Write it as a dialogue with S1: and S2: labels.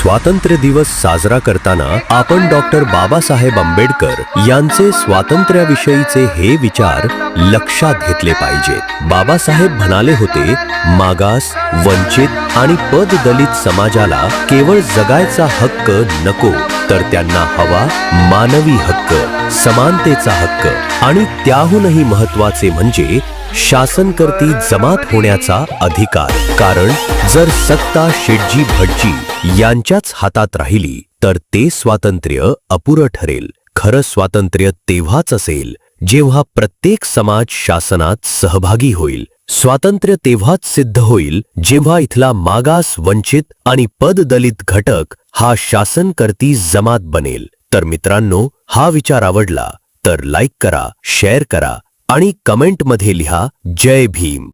S1: स्वातंत्र्य दिवस साजरा करताना आपण डॉक्टर बाबासाहेब आंबेडकर यांचे स्वातंत्र्याविषयीचे हे विचार लक्षात घेतले पाहिजेत बाबासाहेब म्हणाले होते मागास वंचित आणि पद दलित समाजाला केवळ जगायचा हक्क नको तर त्यांना हवा मानवी हक्क समानतेचा हक्क आणि त्याहूनही महत्त्वाचे म्हणजे शासनकर्ती जमात होण्याचा अधिकार. कारण जर सत्ता शेटजी भटजी यांच्याच हातात राहिली तर ते स्वातंत्र्य अपुरं ठरेल. खरं स्वातंत्र्य तेव्हाच असेल जेव्हा प्रत्येक समाज शासनात सहभागी होईल. स्वातंत्र्य तेव्हाच सिद्ध होईल जेव्हा इथला मागास वंचित आणि पददलित घटक हा शासनकर्ती जमात बनेल. तर मित्रांनो हा विचार आवडला तर लाईक करा शेअर करा आणि कमेंटमध्ये लिहा जय भीम.